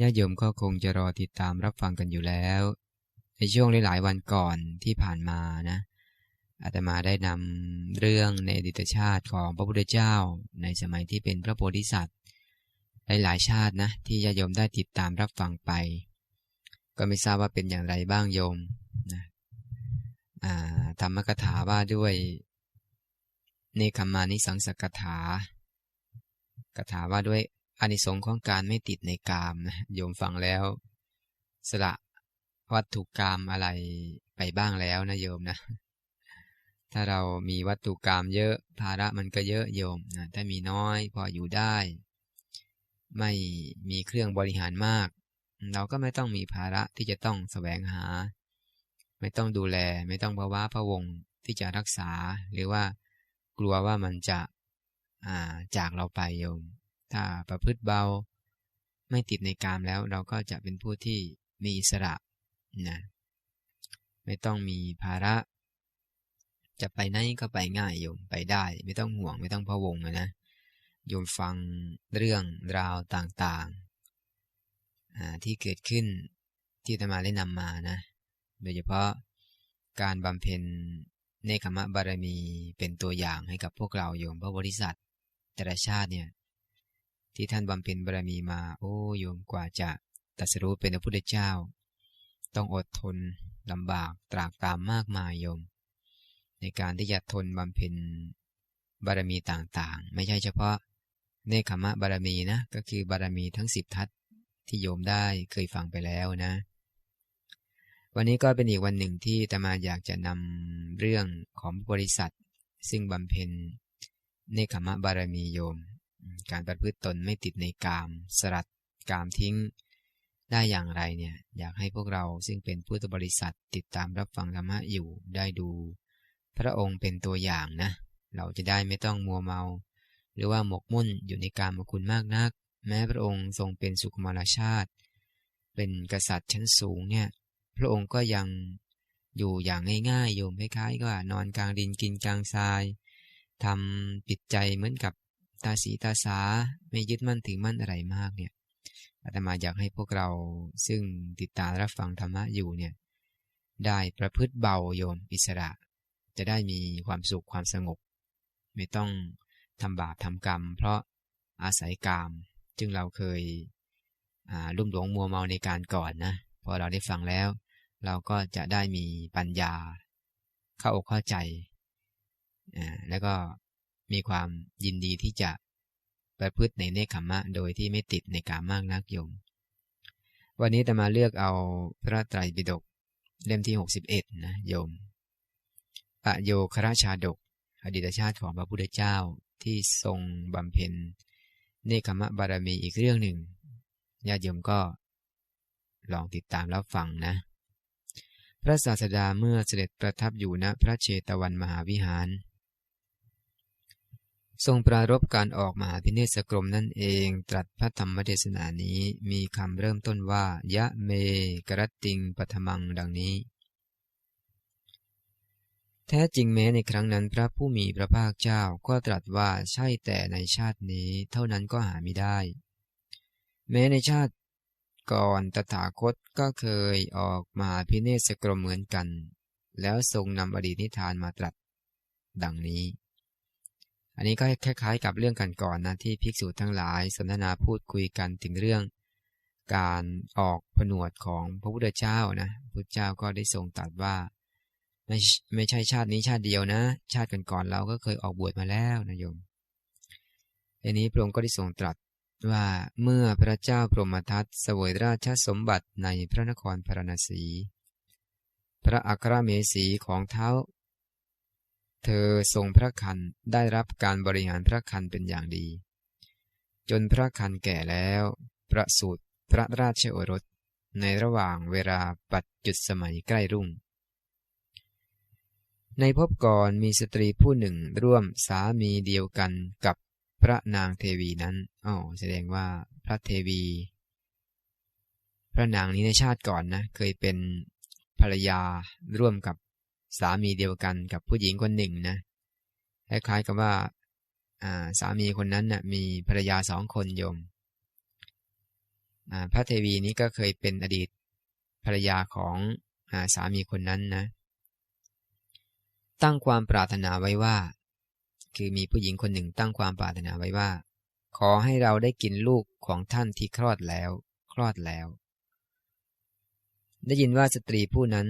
ญาติโยมก็คงจะรอติดตามรับฟังกันอยู่แล้ว ในช่วงหลายวันก่อนที่ผ่านมานะอาตมาได้นำเรื่องในอดีตชาติของพระพุทธเจ้า ในสมัยที่เป็นพระโพธิสัตว์ หลายๆชาตินะที่ญาติโยมได้ติดตามรับฟังไป ก็ไม่ทราบว่าเป็นอย่างไรบ้างโยมนะธรรมกถาว่าด้วยเนคขมานิสังสกถากถาว่าด้วย อานิสงส์ของการไม่ติดในกามนะโยมฟังแล้ว สละวัตถุกรรมอะไรไปบ้างแล้วนะโยมนะ ถ้าเรามีวัตถุกรรมเยอะภาระมันก็เยอะโยมนะถ้ามีน้อยพออยู่ได้ ไม่มีเครื่องบริหารมาก เราก็ไม่ต้องมีภาระที่จะต้องแสวงหา ไม่ต้องดูแล ไม่ต้องภาวะพะวงที่จะรักษา หรือว่ากลัวว่ามันจะจากเราไปโยม ถ้าประพฤติเบา ไม่ติดในกามแล้ว เราก็จะเป็นผู้ที่มีอิสระนะไม่ต้องมีภาระ จะไปไหนก็ไปง่ายโยมไปได้ ไม่ต้องห่วงไม่ต้องพะวงนะโยมฟังเรื่องราวต่างๆที่เกิดขึ้นที่ธรรมาได้นำมานะโดยเฉพาะการบำเพ็ญเนคขมะบารมีเป็นตัวอย่างให้กับพวกเราโยมพระบริษัทแต่ละชาติเนี่ย ที่ท่านบำเพ็ญบารมีมา โอ้โยมกว่าจะตัดสรู้เป็นพระพุทธเจ้า ต้องอดทนลำบากตรากตามมากมายโยม ในการที่จะทนบำเพ็ญบารมีต่างๆ ไม่ใช่เฉพาะเนคขมะบารมีนะก็คือบารมีทั้งสิบทัศที่โยมได้เคยฟังไปแล้วนะ วันนี้ก็เป็นอีกวันหนึ่งที่ตมาอยากจะนำเรื่องของบริษัท ซึ่งบำเพ็ญเนคขมะบารมีโยม การประพฤติตนไม่ติดในกาม สลัดกามทิ้ง ได้อย่างไรเนี่ยอยากให้พวกเราซึ่งเป็นพุทธบริษัทติดตามรับฟังธรรมะอยู่ได้ดู พระองค์เป็นตัวอย่างนะ เราจะได้ไม่ต้องมัวเมา หรือว่าหมกมุ่นอยู่ในกามคุณมากนัก แม้พระองค์ทรงเป็นสุขมารชาติ เป็นกษัตริย์ชั้นสูงเนี่ยพระองค์ก็ยังอยู่อย่างง่ายๆโยมคล้ายๆก็นอนกลางดินกินกลางทรายทำปิดใจเหมือนกับ ตาสีตาสาไม่ยึดมั่นถือมั่นอะไรมากเนี่ยอาตมาอยากให้พวกเราซึ่งติดตามรับฟังธรรมะอยู่เนี่ยได้ประพฤติเบาโยมอิสระ จะได้มีความสุขความสงบ ไม่ต้องทำบาปทำกรรม เพราะอาศัยกามจึงเราเคยลุ่มหลงมัวเมาในการก่อนนะพอเราได้ฟังแล้ว เราก็จะได้มีปัญญา เข้าอกเข้าใจ แล้วก็ มีความยินดีที่จะประพฤติในเนคขมะ โดยที่ไม่ติดในกามากนักโยม วันนี้จะมาเลือกเอาพระไตรปิฎกเล่มที่ 61 นะโยมปะโยคราชาดก อดีตชาติของพระพุทธเจ้าที่ทรงบำเพ็ญเนคขมะบารมีอีกเรื่องหนึ่งญาติโยมก็ลองติดตามรับฟังนะ พระศาสดาเมื่อเสด็จประทับอยู่ณพระเชตวันมหาวิหาร ทรงปรารบการออกมหาพิเนศกรมนั่นเอง ตรัสพระธรรมเทศนานี้มีคำเริ่มต้นว่า ยะเมกรติงปฐมังดังนี้ แท้จริงแม้ในครั้งนั้นพระผู้มีพระภาคเจ้าก็ตรัสว่าใช่แต่ในชาตินี้เท่านั้นก็หาไม่ได้ แม้ในชาติก่อนตถาคตก็เคยออกมาพิเนศกรมเหมือนกัน แล้วทรงนำอดีตนิทานมาตรัส ดังนี้ อันนี้ก็คล้ายๆ กับเรื่องกันก่อนนะที่ภิกษุทั้งหลายสนทนาพูดคุยกันถึงเรื่อง การออกผนวดของพระพุทธเจ้านะพระเจ้าก็ได้ทรงตรัสว่า ไม่ไม่ใช่ชาตินี้ชาติเดียวนะ ชาติก่อนๆเราก็เคยออกบวชมาแล้วนะโยมอันนี้พระองค์ก็ได้ทรงตรัสว่าเมื่อพระเจ้าพรหมทัตเสวยราชสมบัติในพระนครพารณสี พระอัครเมสีของเท้า เธอทรงพระคันได้รับการบริหารพระคันเป็นอย่างดี จนพระคันแก่แล้ว ประสูติพระราชโอรสในระหว่างเวลาปัจจุดสมัยใกล้รุ่ง ในพบก่อนมีสตรีผู้หนึ่งร่วมสามีเดียวกันกับพระนางเทวีนั้นอ๋อแสดงว่าพระเทวี พระนางนี้ในชาติก่อนนะ เคยเป็นภรรยาร่วมกับ สามีเดียวกันกับผู้หญิงคนหนึ่งนะคล้ายๆกับว่าสามีคนนั้นนะ่ะมีภรรยาสองคนโยมพระเทวีนี้ก็เคยเป็นอดีตภรรยาของอสามีคนนั้นนะ ตั้งความปรารถนาไว้ว่า คือมีผู้หญิงคนหนึ่งตั้งความปรารถนาไว้ว่า ขอให้เราได้กินลูกของท่านที่คลอดแล้ว คลอดแล้ว ได้ยินว่าสตรีผู้นั้น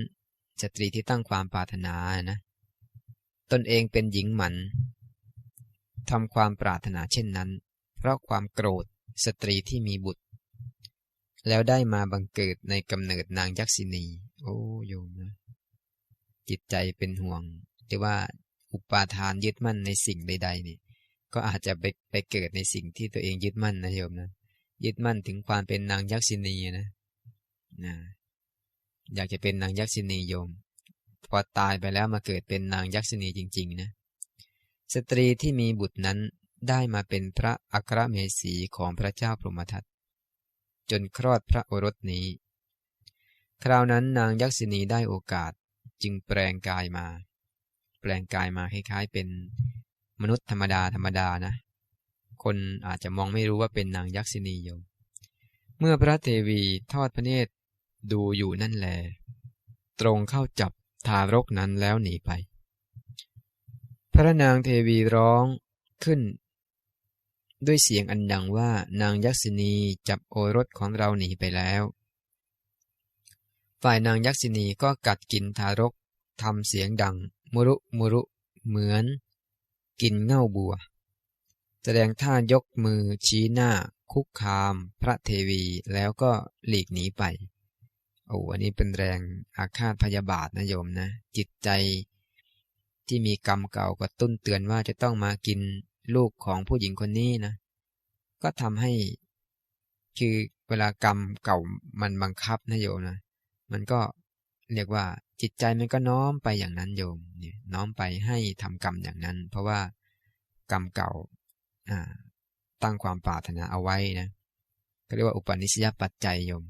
สตรีที่ตั้งความปรารถนานะ ตนเองเป็นหญิงหมันทำความปรารถนาเช่นนั้น เพราะความโกรธสตรีที่มีบุตร แล้วได้มาบังเกิดในกำเนิดนางยักษินี โอ้โยมนะ จิตใจเป็นห่วงหรือว่าอุปาทานยึดมั่นในสิ่งใด ๆ นี่ ก็อาจจะไปไปเกิดในสิ่งที่ตัวเองยึดมั่นนะโยมนะ ยึดมั่นถึงความเป็นนางยักษินีนะนะ อยากจะเป็นนางยักษินีโยม พอตายไปแล้วมาเกิดเป็นนางยักษินีจริง ๆ นะ สตรีที่มีบุตรนั้นได้มาเป็นพระอัครเมสีของพระเจ้าพรหมทัตจนคลอดพระโอรสนี้ คราวนั้นนางยักษินีได้โอกาสจึงแปลงกายมา แปลงกายมาคล้ายๆ เป็นมนุษย์ธรรมดาธรรมดานะ คนอาจจะมองไม่รู้ว่าเป็นนางยักษินีโยมเมื่อพระเทวีทอดพระเนตร ดูอยู่นั่นแล ตรงเข้าจับทารกนั้นแล้วหนีไป พระนางเทวีร้องขึ้น ด้วยเสียงอันดังว่านางยักษินีจับโอรสของเราหนีไปแล้ว ฝ่ายนางยักษินีก็กัดกินทารกทำเสียงดัง มุรุมุรุ เหมือน กินเง่าบัว แสดงท่ายกมือชี้หน้าคุกคาม พระเทวีแล้วก็หลีกหนีไป โอ้อันนี้เป็นแรงอาฆาตพยาบาทนะโยมนะ จิตใจที่มีกรรมเก่าก็ตุ้นเตือนว่าจะต้องมากินลูกของผู้หญิงคนนี้นะ ก็ทำให้ คือเวลากรรมเก่ามันบังคับนะโยมนะ มันก็เรียกว่าจิตใจมันก็น้อมไปอย่างนั้นโยมเนี่ยน้อมไปให้ทำกรรมอย่างนั้น เพราะว่ากรรมเก่าตั้งความปรารถนาเอาไว้นะก็เรียกว่าอุปนิสัยปัจจัยโยม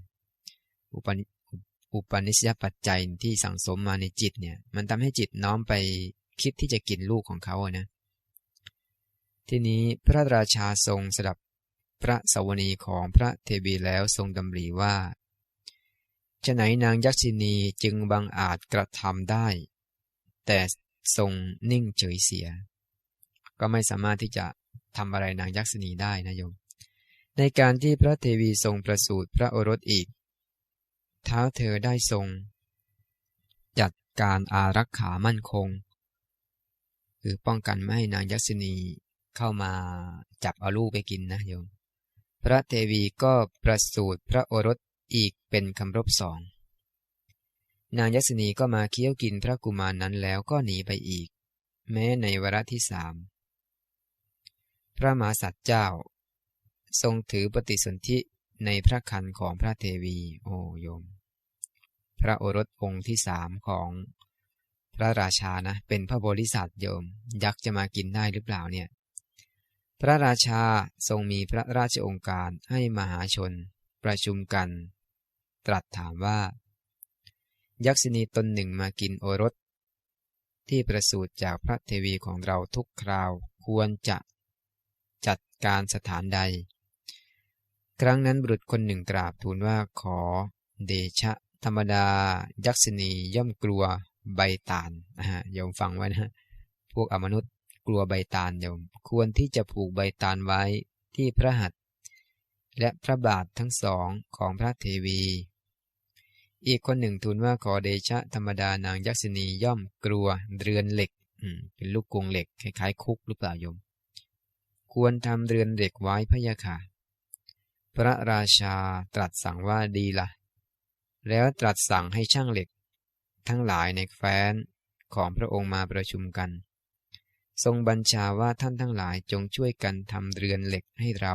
อุป อุปนิสัยปัจจัยที่สั่งสมมาในจิตเนี่ย มันทำให้จิตน้อมไปคิดที่จะกินลูกของเขาอะนะ ทีนี้พระราชาทรงสดับพระสวนีของพระเทวีแล้วทรงดำริว่าจะไหนนางยักษินีจึงบังอาจกระทำได้ แต่ทรงนิ่งเฉยเสีย ก็ไม่สามารถที่จะทำอะไรนางยักษินีได้นะโยม ในการที่พระเทวีทรงประสูติพระโอรสอีก เท้าเธอได้ทรง จัดการอารักขามั่นคง คือป้องกันไม่ให้นางยักษินีเข้ามาจับเอาลูกไปกินนะโยม พระเทวีก็ประสูติพระโอรสอีกเป็นคำรบสอง นางยัศนีก็มาเคี้ยวกินพระกุมารนนั้นแล้วก็หนีไปอีก แม้ในวรที่สามพระมหาสัตว์เจ้า ทรงถือปฏิสนธิ ในพระคันของพระเทวี โอโยม พระโอรสองค์ที่สามของพระราชานะ เป็นพระบริษัทโยม ยักษ์จะมากินได้หรือเปล่าเนี่ย พระราชาทรงมีพระราชองค์การให้มหาชนประชุมกัน ตรัสถามว่า ยักษินีตนหนึ่งมากินโอรส ที่ประสูติจากพระเทวีของเราทุกคราวควรจะจัดการสถานใด ครั้งนั้นบุรุษคนหนึ่งกราบทูลว่าขอเดชะ ธรรมดา ยักษินีย่อมกลัวใบตาลนะฮะยมฟังไว้นะ พวกอมนุษย์กลัวใบตาลโยม ควรที่จะผูกใบตาลไว้ที่พระหัตถ์และพระบาททั้งสองของพระเทวี อีกคนหนึ่งทูลว่าขอเดชะ ธรรมดานางยักษินีย่อมกลัวเรือนเหล็กเป็นลูกกรงเหล็กคล้ายๆคุกหรือเปล่าโยม ควรทำเรือนเหล็กไว้พะยะค่ะ พระราชาตรัสสั่งว่าดีละ่ะแล้วตรัสสั่งให้ช่างเหล็ก ทั้งหลายในแฟ้นของพระองค์มาประชุมกัน ทรงบัญชาว่าท่านทั้งหลายจงช่วยกันทำเรือนเหล็กให้เรา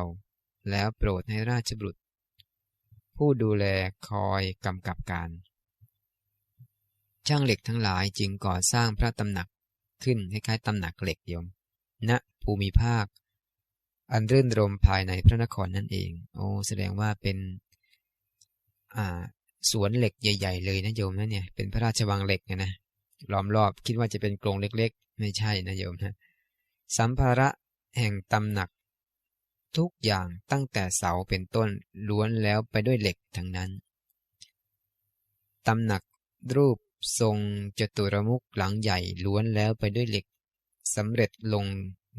แล้วโปรดให้ราชบุตร ผู้ดูแลคอยกำกับการ ช่างเหล็กทั้งหลายจึงก่อสร้างพระตำหนักขึ้นคล้ายๆตำหนักเหล็กยมณภูมิภาค อันรื่นรมภายในพระนครนั่นเอง โอ้แสดงว่าเป็น อ่า สวนเหล็กใหญ่ ๆ เลยนะโยมนะเนี่ย เป็นพระราชวังเหล็กนะล้อมรอบคิดว่าจะเป็นกรงเล็ก ๆ ไม่ใช่นะโยมนะ สัมภาระแห่งตำหนัก ทุกอย่างตั้งแต่เสาเป็นต้นล้วนแล้วไปด้วยเหล็กทั้งนั้น ตำหนักรูปทรงจตุรมุกหลังใหญ่ล้วนแล้วไปด้วยเหล็กสำเร็จลง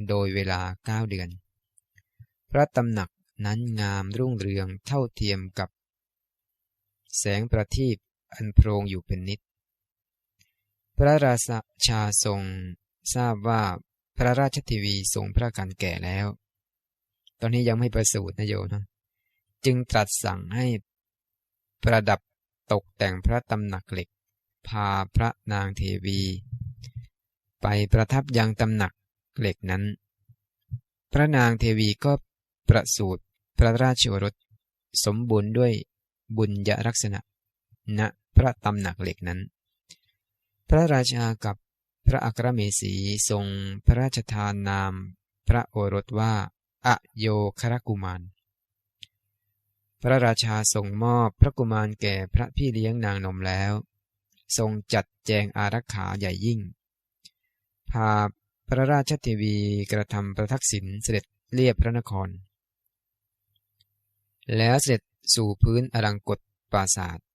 โดยเวลาเก้าเดือน ระตำหนักนั้นงามรุ่งเรืองเท่าเทียมกับ แสงประทีปอันโพรงอยู่เป็นนิด พระราชาทรงทราบว่าพระราชทีวีทรงพระกันแก่แล้ว ตอนนี้ยังไม่ประสูตินะโยนะ จึงตรัสสั่งให้ประดับตกแต่งพระตำหนักเหล็ก พาพระนางเทวี ไปประทับยังตำหนักเหล็กนั้น พระนางเทวีก็ ประสูติพระราชโอรส สมบูรณ์ด้วยบุญยลักษณะ ณพระตำหนักเหล็กนั้น พระราชากับพระอัครเมสีทรงพระราชทานนาม พระโอรสว่า อโยครกุมาร พระราชาทรงมอบพระกุมารแก่พระพี่เลี้ยงนางนมแล้ว ทรงจัดแจงอารักขาใหญ่ยิ่ง พาพระราชเทวีกระทำประทักษิณเสด็จเลียบพระนคร แล้วเสด็จสู่พื้นอรังกฎปราศาสตร์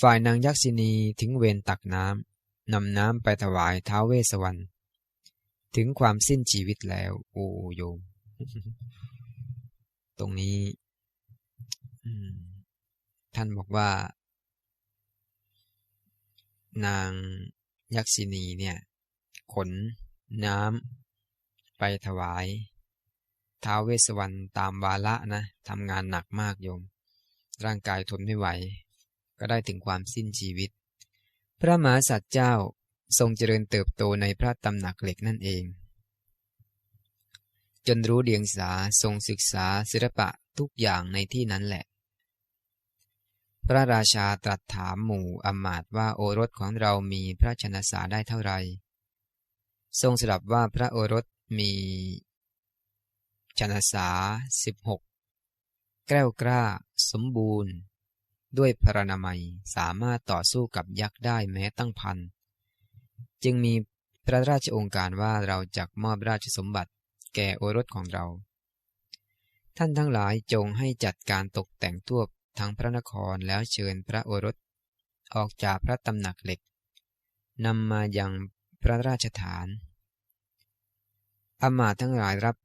ฝ่ายนางยักษินีถึงเวรตักน้ำนำน้ำไปถวายท้าวเวสวรรณถึงความสิ้นชีวิตแล้ว โอ้โยม ตรงนี้ ท่านบอกว่า นางยักษินีเนี่ย ขนน้ำไปถวาย ท้าวเวสวรรณตามวาระนะทำงานหนักมากโยม ร่างกายทนไม่ไหว ก็ได้ถึงความสิ้นชีวิต พระมหาสัตว์เจ้าทรงเจริญเติบโตในพระตำหนักเหล็กนั่นเอง จนรู้เดียงสาทรงศึกษาศิลปะทุกอย่างในที่นั้นแหละ พระราชาตรัสถามหมู่อมาตว่าโอรสของเรามีพระชนสาได้เท่าไหร่ทรงสลับว่าพระโอรสมี ชนสาสิบหกแก้วกล้า สมบูรณ์ ด้วยพรณนามัยสามารถต่อสู้กับยักษ์ได้แม้ตั้งพันจึงมีพระราชองค์การว่าเราจะมอบราชสมบัติแก่โอรสของเรา ท่านทั้งหลายจงให้จัดการตกแต่งทั่วทั้งพระนครแล้วเชิญพระโอรส ออกจากพระตำหนักเหล็กนำมายังพระราชฐานอมาตทั้งหลายรับ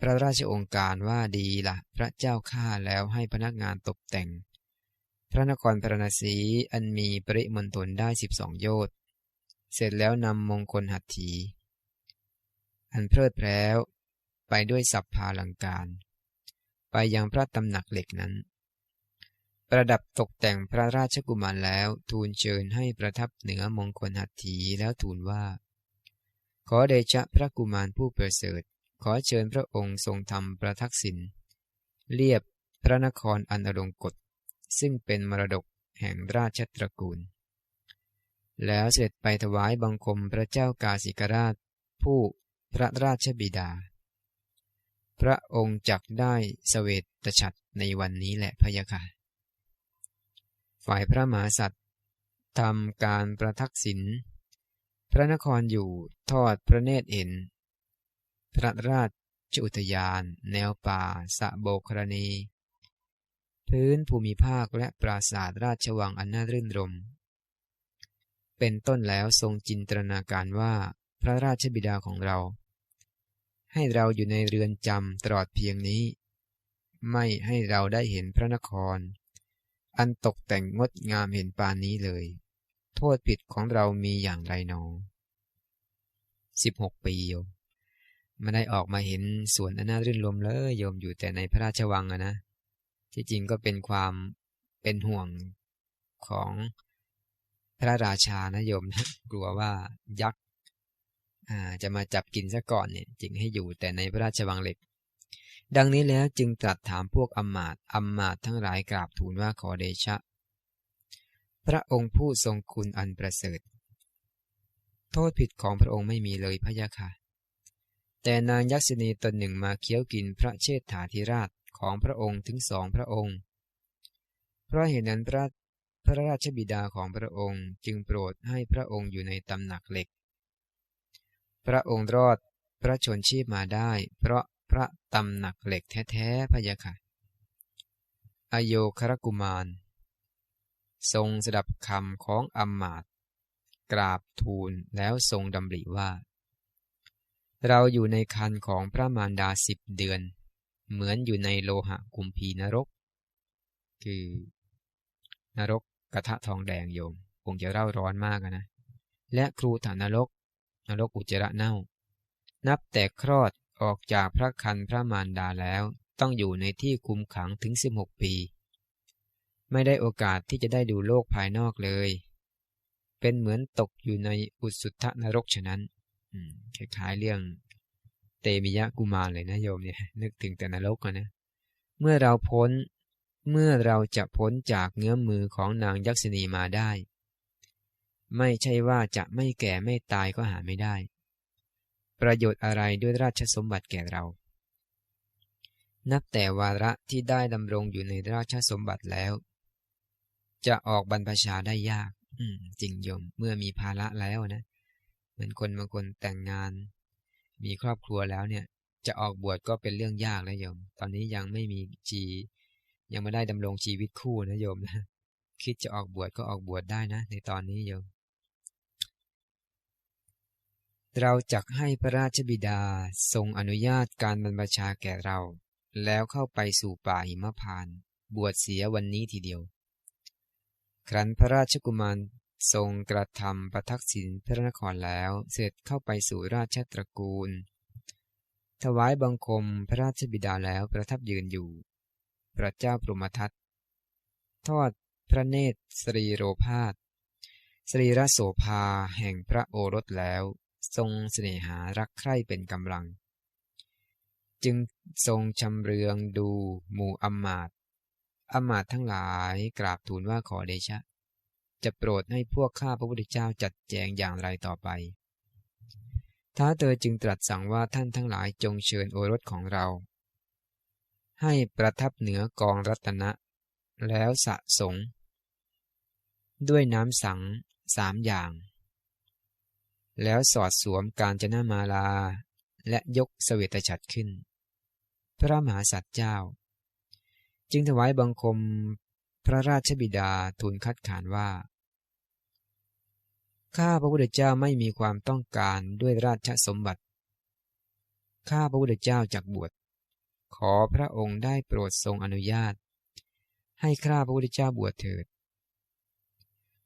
พระราชองค์การว่าดีละ่ะพระเจ้าข้าแล้วให้พนักงานตกแต่ง พระนครพระนศีอันมีปริมณฑลได้สิบสองโยชน์เสร็จแล้วนำมงคลหัตถี อันเพลิดเพล้วไปด้วยสัพพาลังการ ไปยังพระตำหนักเหล็กนั้น ประดับตกแต่งพระราชกุมารแล้วทูลเชิญให้ประทับเหนือมงคลหัตถีแล้วทูลว่า ขอเดชะพระกุมารผู้ประเสริฐ ขอเชิญพระองค์ทรงทำประทักษิณเรียบพระนครอันอรงกฎซึ่งเป็นมรดกแห่งราชตระกูล แล้วเสด็จไปถวายบังคมพระเจ้ากาสิกราช ผู้พระราชบิดา พระองค์จักได้สเสวตฉัตรในวันนี้แหละพยะค่ะ ฝ่ายพระมหาสัตว์ทำการประทักษิณพระนครอยู่ทอดพระเนตรเห็น พระราชอุทยาน แนวป่า สะโบกรณี พื้นภูมิภาคและปราสาทราชวังอันน่ารื่นรม เป็นต้นแล้วทรงจินตนาการว่าพระราชบิดาของเรา ให้เราอยู่ในเรือนจำตลอดเพียงนี้ ไม่ให้เราได้เห็นพระนคร อันตกแต่งงดงามเห็นปานนี้เลย โทษผิดของเรามีอย่างไรนอสิบหกปีโยม ไม่ได้ออกมาเห็นสวนอันน่ารื่นลมเลยโยมอยู่แต่ในพระราชวังอะนะ ที่จริงก็เป็นความเป็นห่วงของพระราชานะโยมนะกลัวว่ายักษ์จะมาจับกินซะก่อนเนี่ยจึงให้อยู่แต่ในพระราชวังเล็ก ดังนี้แล้วจึงตรัสถามพวกอมมาตอมมาตทั้งหลายกราบทูลว่าขอเดชะ พระองค์ผู้ทรงคุณอันประเสริฐ โทษผิดของพระองค์ไม่มีเลยพะยะค่ะ แต่นางยักษินีตนหนึ่งมาเคี้ยวกินพระเชษฐาธิราชของพระองค์ถึงสองพระองค์ เพราะเหตุนั้นพระพระราชบิดาของพระองค์จึงโปรดให้พระองค์อยู่ในตำหนักเหล็ก พระองค์รอดพระชนชีพมาได้ เพราะพระตำหนักเหล็กแท้ๆพะยะค่ะ อโยครกุมาร ทรงสดับคำของอมมาตกราบทูลแล้วทรงดำริว่า เราอยู่ในคันของพระมารดาสิบเดือน เหมือนอยู่ในโลหะกุมพีนรก คือนรกกระทะทองแดงโยมคงจะเร่าร้อนมากนะ และครูฐานนรก นรกอุจระเน่า นับแต่คลอดออกจากพระคันพระมารดาแล้วต้องอยู่ในที่คุมขังถึง 16 ปี ไม่ได้โอกาสที่จะได้ดูโลกภายนอกเลย เป็นเหมือนตกอยู่ในอุสุทธนรกฉะนั้น คล้ายๆเรื่องเตมิยะกุมารเลยนะโยมเนี่ย นึกถึงแต่นรกนะ เมื่อเราพ้น เมื่อเราจะพ้นจากเงื้อมือของนางยักษินีมาได้ ไม่ใช่ว่าจะไม่แก่ไม่ตายก็หาไม่ได้ ประโยชน์อะไรด้วยราชสมบัติแก่เรา นับแต่วาระที่ได้ดำรงอยู่ในราชสมบัติแล้ว จะออกบรรพชาได้ยาก อืมจริงโยม เมื่อมีภาระแล้วนะ เหมือนคนบางคนแต่งงาน มีครอบครัวแล้วเนี่ย จะออกบวชก็เป็นเรื่องยากแล้วโยม ตอนนี้ยังไม่มีจี ยังไม่ได้ดำรงชีวิตคู่นะโยมนะคิดจะออกบวชก็ออกบวชได้นะ ในตอนนี้โยม เราจักให้พระราชบิดาทรงอนุญาตการบรรพชาแก่เรา แล้วเข้าไปสู่ป่าหิมพาน บวชเสียวันนี้ทีเดียว ครั้นพระราชกุมาร ทรงกระทำประทักษิณพระนครแล้วเสร็จเข้าไปสู่ราชตระกูล ถวายบังคมพระราชบิดาแล้วประทับยืนอยู่ พระเจ้าปรมทัตทอดพระเนตรสรีโรพาสสรีรโสภาแห่งพระโอรสแล้ว ทรงเสน่หารักใคร่เป็นกำลัง จึงทรงชำเรืองดูหมู่อมมาตอมมาตทั้งหลายกราบทูลว่าขอเดชะ จะโปรดให้พวกข้าพระพุทธเจ้าจัดแจงอย่างไรต่อไป ท้าเตอจึงตรัสสั่งว่าท่านทั้งหลายจงเชิญโอรสของเรา ให้ประทับเหนือกองรัตนะ แล้วสะสง ด้วยน้ำสังสามอย่าง แล้วสอดสวมการจนามาลา และยกสเวตฉัตรขึ้น พระมหาสัตว์เจ้า จึงถวายบังคม พระราชบิดาทูลคัดขานว่า ข้าพระพุทธเจ้าไม่มีความต้องการด้วยราชสมบัติ ข้าพระพุทธเจ้าจักบวช ขอพระองค์ได้โปรดทรงอนุญาต ให้ข้าพระพุทธเจ้าบวชเถิด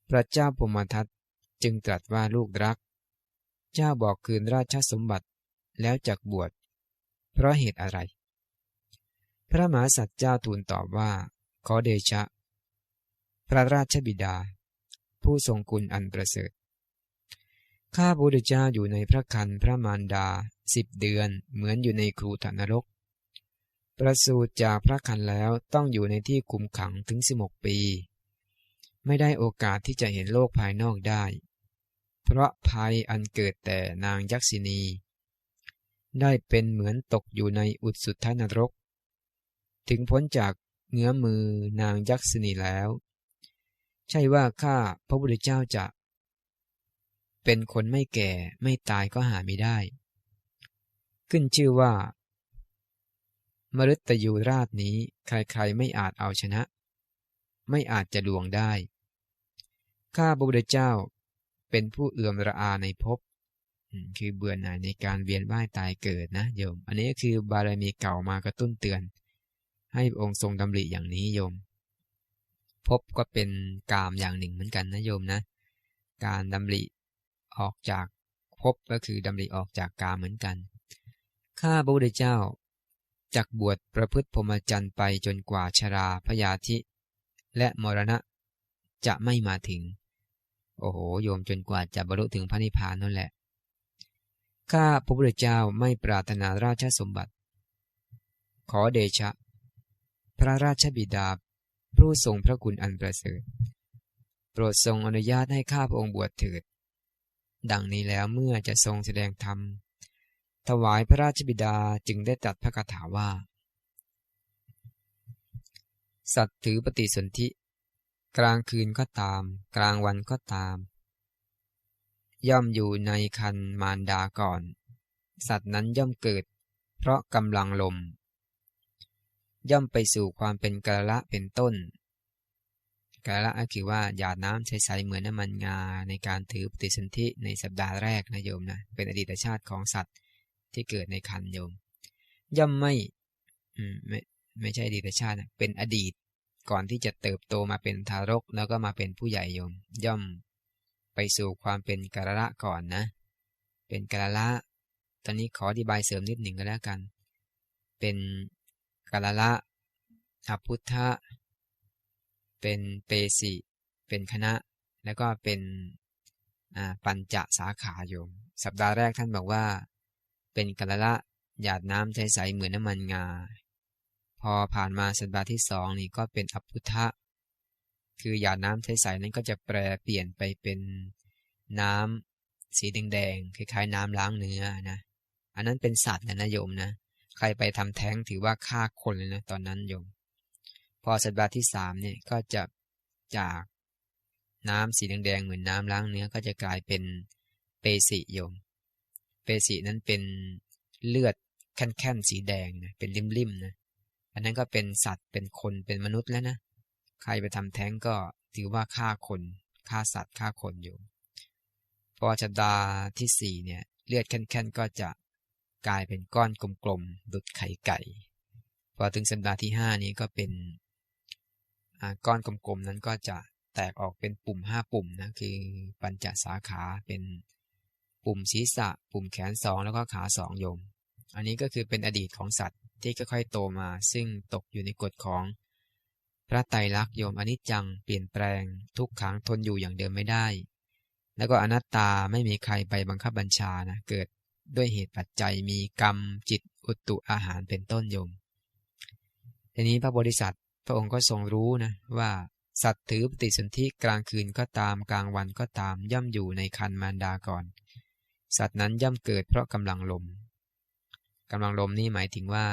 พระเจ้าปมทัตจึงตรัสว่าลูกรัก เจ้าบอกคืนราชสมบัติแล้วจักบวช เพราะเหตุอะไร พระมหาสัตว์เจ้าทูลตอบว่า ขอเดชะ พระราชบิดา ผู้ทรงคุณอันประเสริฐ ข้าพุทธเจ้าอยู่ในพระคันพระมารดาสิบเดือนเหมือนอยู่ในครูธนรก ประสูติจากพระคันแล้วต้องอยู่ในที่คุมขังถึงสิบกปี ไม่ได้โอกาสที่จะเห็นโลกภายนอกได้ เพราะภัยอันเกิดแต่นางยักษินีได้เป็นเหมือนตกอยู่ในอุดสุทธนรก ถึงพ้นจากเงื้อมือนางยักษินีแล้ว ใช่ว่าข้าพระพุทธเจ้าจะ เป็นคนไม่แก่ไม่ตายก็หาไม่ได้ ขึ้นชื่อว่ามฤตยูราชนี้ใครๆไม่อาจเอาชนะ ไม่อาจจะลวงได้ ข้าพระพุทธเจ้าเป็นผู้เอื่อมระอาในภพคือเบื่อหน่ายในการเวียนว่ายตายเกิดนะโยม อันนี้ก็คือบารมีเก่ามากระตุ้นเตือน ให้องค์ทรงดำริอย่างนี้โยม ภพก็เป็นกามอย่างหนึ่งเหมือนกันนะโยมนะ การดำริออกจากภพก็คือดำริออกจากกามเหมือนกันข้าพระพุทธเจ้าจักบวชประพฤติพรหมจรรย์ไปจนกว่าชราพยาธิ และมรณะจะไม่มาถึง โอ้โหโยมจนกว่าจะบรรลุถึงพระนิพพานนั่นแหละ ข้าพระพุทธเจ้าไม่ปรารถนาราชสมบัติ ขอเดชะ พระราชบิดา ผู้ทรงพระคุณอันประเสริฐ โปรดทรงอนุญาตให้ข้าพระองค์บวชเถิด ดังนี้แล้วเมื่อจะทรงแสดงธรรม ถวายพระราชบิดาจึงได้ตรัสพระคาถาว่า สัตว์ถือปฏิสนธิ กลางคืนก็ตาม กลางวันก็ตาม ย่อมอยู่ในคันมารดาก่อน สัตว์นั้นย่อมเกิด เพราะกำลังลม ย่อมไปสู่ความเป็นกะละเป็นต้นกะละก็คือว่าหยาดน้ำใสๆเหมือนน้ำมันงาในการถือปฏิสนธิในสัปดาห์แรกนะโยมนะเป็นอดีตชาติของสัตว์ที่เกิดในคันโยม ย่อมไม่ไม่ไม่ใช่อดีตชาติเป็นอดีตก่อนที่จะเติบโตมาเป็นทารกแล้วก็มาเป็นผู้ใหญ่โยม ย่อมไปสู่ความเป็นกะละก่อนนะ เป็นกะละตอนนี้ขออธิบายเสริมนิดหนึ่งก็แล้วกัน เป็น กะละอพุทธะ เป็นเปสิ เป็นคณะ แล้วก็เป็นปัญจสาขาโยม สัปดาห์แรกท่านบอกว่า เป็นกะละหยาดน้ำใสๆเหมือนน้ำมันงา พอผ่านมาสัปดาห์ที่สองนี่ก็เป็นอภุทธะ คือหยาดน้ำใสๆนั้นก็จะแปรเปลี่ยนไปเป็นน้ำสีแดงๆคล้ายๆ น้ำล้างเนื้อนะ อันนั้นเป็นสัตว์นะนะโยมนะ รไปทำแท้งถือว่าฆ่าคนเลยนะตอนนั้นโยม พอสัปดาห์ที่สามเนี่ยก็จะจากน้ำสีแดงๆเหมือนน้ำล้างเนื้อก็จะกลายเป็นเปสิโยม เปสินั้นเป็นเลือดแค่นๆสีแดงนะเป็นริมๆนะอันนั้นก็เป็นสัตว์เป็นคนเป็นมนุษย์แล้วนะใครไปทำแท้งก็ถือว่าฆ่าคนฆ่าสัตว์ฆ่าคนอยู่พอสัดาที่สี่เนี่ย เลือดแค่นๆก็จะ กลายเป็นก้อนกลมๆดุดไข่ไก่ พอถึงสัปดาห์ที่ห้านี้ก็เป็นก้อนกลมๆนั้นก็จะแตกออกเป็นปุ่มห้าปุ่มนะคือปัญจสาขาเป็นปุ่มศีรษะ ปุ่มแขนสองแล้วก็ขาสองโยม อันนี้ก็คือเป็นอดีตของสัตว์ที่ค่อยๆโตมา ซึ่งตกอยู่ในกฎของพระไตรลักษณ์โยมอนิจจังเปลี่ยนแปลงทุกขังทนอยู่อย่างเดิมไม่ได้ แล้วก็อนัตตาไม่มีใครไปบังคับบัญชานะเกิด ด้วยเหตุปัจจัยมีกรรมจิตอุตุอาหารเป็นต้นโยม ทีนี้พระบริษัทพระองค์ก็ทรงรู้นะว่าสัตว์ถือปฏิสนธิกลางคืนก็ตามกลางวันก็ตามย่อมอยู่ในคันมารดาก่อน สัตว์นั้นย่อมเกิดเพราะกำลังลมกำลังลมนี่หมายถึงว่า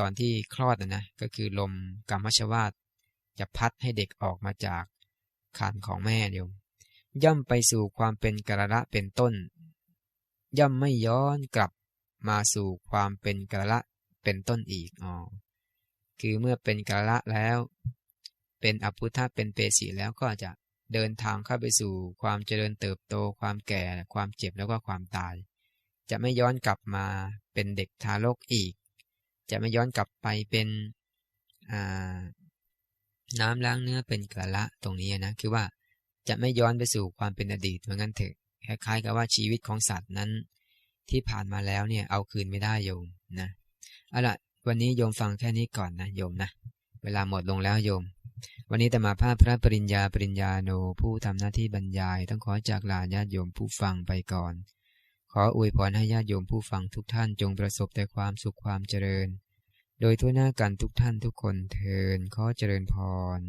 ตอนที่คลอดนะนะก็คือลมกรรมชวาตจะพัดให้เด็กออกมาจากคันของแม่โยมย่อมไปสู่ความเป็นกระละเป็นต้น ย่อมไม่ย้อนกลับมาสู่ความเป็นกะละเป็นต้นอีกอ๋อคือเมื่อเป็นกาละแล้ว เป็นอภุธะเป็นเปสีแล้วก็จะเดินทางเข้าไปสู่ความเจริญเติบโต ความแก่ ความเจ็บแล้วก็ความตาย จะไม่ย้อนกลับมาเป็นเด็กทารกอีก จะไม่ย้อนกลับไปเป็นน้ำล้างเนื้อเป็นกะละตรงนี้นะ คือว่าจะไม่ย้อนไปสู่ความเป็นอดีตเหมือนกันเถอะ คล้ายๆกับว่าชีวิตของสัตว์นั้น ที่ผ่านมาแล้วเนี่ยเอาคืนไม่ได้โยมนะเอาละวันนี้โยมฟังแค่นี้ก่อนนะโยมนะ เวลาหมดลงแล้วโยม วันนี้แต่มาภาพพระปริญญาปริญญาโนผู้ทำหน้าที่บรรยาย ต้องขอจากลาญาติโยมผู้ฟังไปก่อน ขออวยพรให้ญาติโยมผู้ฟังทุกท่านจงประสบแต่ความสุขความเจริญ โดยทั่วหน้ากันทุกท่านทุกคนเทินขอเจริญพร